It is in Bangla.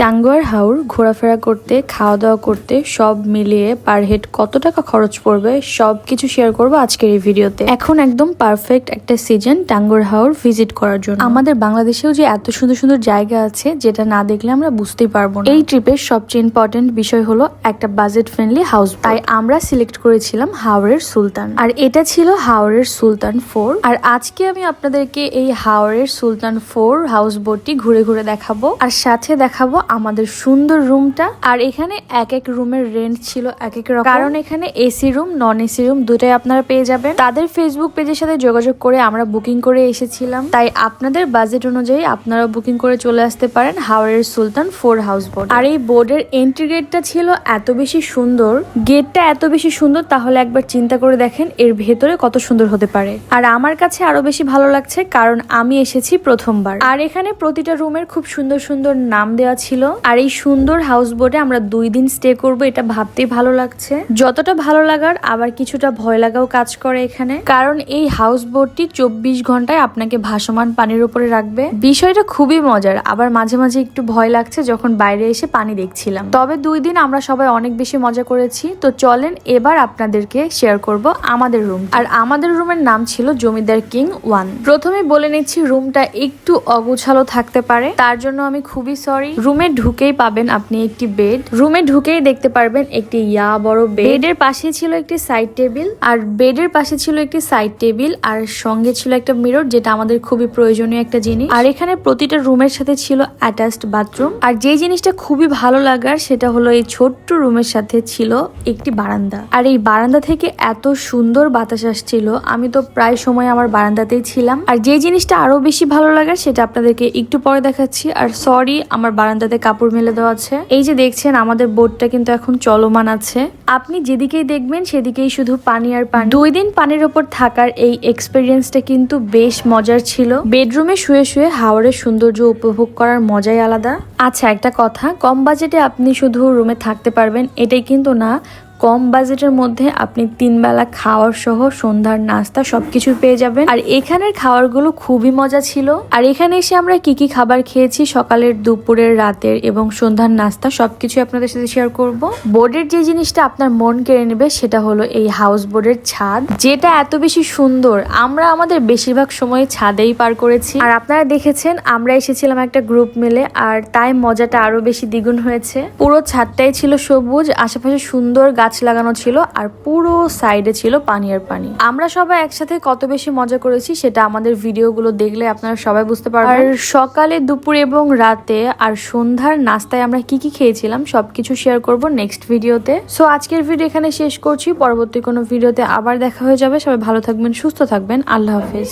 টাঙ্গুয়ার হাওর ঘোরাফেরা করতে খাওয়া দাওয়া করতে সব মিলিয়ে পার হেড কত টাকা খরচ পড়বে সব কিছু শেয়ার করব আজকের এই ভিডিওতে এখন একদম পারফেক্ট একটা সিজন টাঙ্গুয়ার হাওর ভিজিট করার জন্য। আমাদের বাংলাদেশেও যে এত সুন্দর সুন্দর জায়গা আছে, যেটা না দেখলে আমরা বুঝতেই পারব না। এই ট্রিপের সবচেয়ে ইম্পর্টেন্ট বিষয় হলো একটা বাজেট ফ্রেন্ডলি হাউস তাই আমরা সিলেক্ট করেছিলাম হাওড়ের সুলতান। আর এটা ছিল হাওড়ের সুলতান ফোর। আর আজকে আমি আপনাদেরকে এই হাওড়ের সুলতান ফোর হাউস বোটটি ঘুরে ঘুরে দেখাবো। আর সাথে দেখাবো আমাদের সুন্দর রুমটা। আর এখানে এক এক রুমের রেন্ট ছিল এক এক রকম। কারণ এখানে AC room non AC room দুটাই আপনারা পেয়ে যাবেন। তাদের ফেসবুক পেজের সাথে যোগাযোগ করে আমরা বুকিং করে এসেছিলাম। তাই আপনাদের বাজেট অনুযায়ী আপনারা বুকিং করে চলে আসতে পারেন হাওড়ের সুলতান ফোর হাউস বোর্ড আর এই বোর্ডের এন্ট্রি গেটটা ছিল এত বেশি সুন্দর। গেটটা এত বেশি সুন্দর, তাহলে একবার চিন্তা করে দেখেন এর ভেতরে কত সুন্দর হতে পারে। আর আমার কাছে আরও বেশি ভালো লাগছে, কারণ আমি এসেছি প্রথমবার। আর এখানে প্রতিটা রুমের খুব সুন্দর সুন্দর নাম দেওয়া ছিল আর এই সুন্দর হাউস বোটে আমরা দুই দিন স্টে করব, এটা ভাবতেই ভালো লাগছে। যতটা ভালো লাগার, আবার কিছুটা ভয় লাগাও কাজ করে এখানে। কারণ এই হাউস বোটটি চব্বিশ ঘন্টায় আপনাকে ভাসমান পানির উপরে রাখবে। বিষয়টা খুবই মজার, আবার মাঝে মাঝে একটু ভয় লাগছে যখন বাইরে এসে পানি দেখছিলাম। তবে দুই দিন আমরা সবাই অনেক বেশি মজা করেছি। তো চলেন এবার আপনাদেরকে শেয়ার করব আমাদের রুম আর আমাদের রুমের নাম ছিল জমিদার কিং ওয়ান। প্রথমে বলে নিচ্ছি রুমটা একটু অগুছালো থাকতে পারে। তার জন্য আমি খুবই সরি রুমে ঢুকেই পাবেন আপনি একটি বেড। রুমে ঢুকেই দেখতে পারবেন একটি ইয়া বড় বেডের পাশে ছিল একটি সাইড টেবিল, আর বেডের পাশে ছিল একটি সাইড টেবিল, আর সঙ্গে ছিল একটা মিরর, যেটা আমাদের খুবই প্রয়োজনীয় একটা জিনিস। আর এখানে প্রতিটা রুমের সাথে ছিল অ্যাটাচড বাথরুম আর যে জিনিসটা খুবই ভালো লাগার, সেটা হলো এই ছোট্ট রুমের সাথে ছিল একটি বারান্দা। আর এই বারান্দা থেকে এত সুন্দর বাতাস আসছিল, আমি তো প্রায় সময় আমার বারান্দাতেই ছিলাম। আর যে জিনিসটা আরও বেশি ভালো লাগার, সেটা আপনাদেরকে একটু পরে দেখাচ্ছি। আর সরি আমার বারান্দাতে কাপড় মেলে দেওয়া আছে। এই যে দেখছেন, আমাদের বোটটা কিন্তু এখন চলমান আছে। আপনি যেদিকেই দেখবেন, সেদিকেই শুধু পানি আর পানি। দুই দিন পানির ওপর থাকার এই এক্সপিরিয়েন্সটা কিন্তু বেশ মজার ছিল। বেডরুমে শুয়ে শুয়ে হাওড়ের সৌন্দর্য উপভোগ করার মজাই আলাদা। আচ্ছা একটা কথা, কম বাজেটে আপনি শুধু রুমে থাকতে পারবেন, এটাই কিন্তু না কম বাজেটের মধ্যে আপনি তিন বেলা খাওয়ার সহ সন্ধ্যার নাস্তা সবকিছু পেয়ে যাবেন। আর এখানের খাবারগুলো খুবই মজা ছিল। আর এখানে এসে আমরা কি কি খাবার খেয়েছি, সকালের, দুপুরের, রাতের এবং সন্ধ্যার নাস্তা সবকিছু আপনাদের সাথে শেয়ার করব। বোর্ডের যে জিনিসটা আপনার মন কেড়ে নেবে সেটা হলো এই হাউস বোর্ডের ছাদ। যেটা এত বেশি সুন্দর, আমরা আমাদের বেশিরভাগ সময় ছাদেই পার করেছি। আর আপনারা দেখেছেন, আমরা এসেছিলাম একটা গ্রুপ মিলে, আর তাই মজাটা আরও বেশি দ্বিগুণ হয়েছে। পুরো ছাদটাই ছিল সবুজ, আশেপাশে সুন্দর গাছ লাগানো ছিল আর পুরো সাইডে ছিল পানি আর পানি। আমরা সবাই একসাথে কত বেশি মজা করেছি সেটা আমাদের ভিডিওগুলো দেখলে আপনারা সবাই বুঝতে পারবেন। আর সকালে দুপুর এবং রাতে আর সন্ধ্যার নাস্তায় আমরা কি কি খেয়েছিলাম সবকিছু শেয়ার করব নেক্সট ভিডিওতে। সো আজকের ভিডিও এখানে শেষ করছি। পরবর্তী কোনো ভিডিওতে আবার দেখা হয়ে যাবে। সবাই ভালো থাকবেন সুস্থ থাকবেন। আল্লাহ হাফেজ।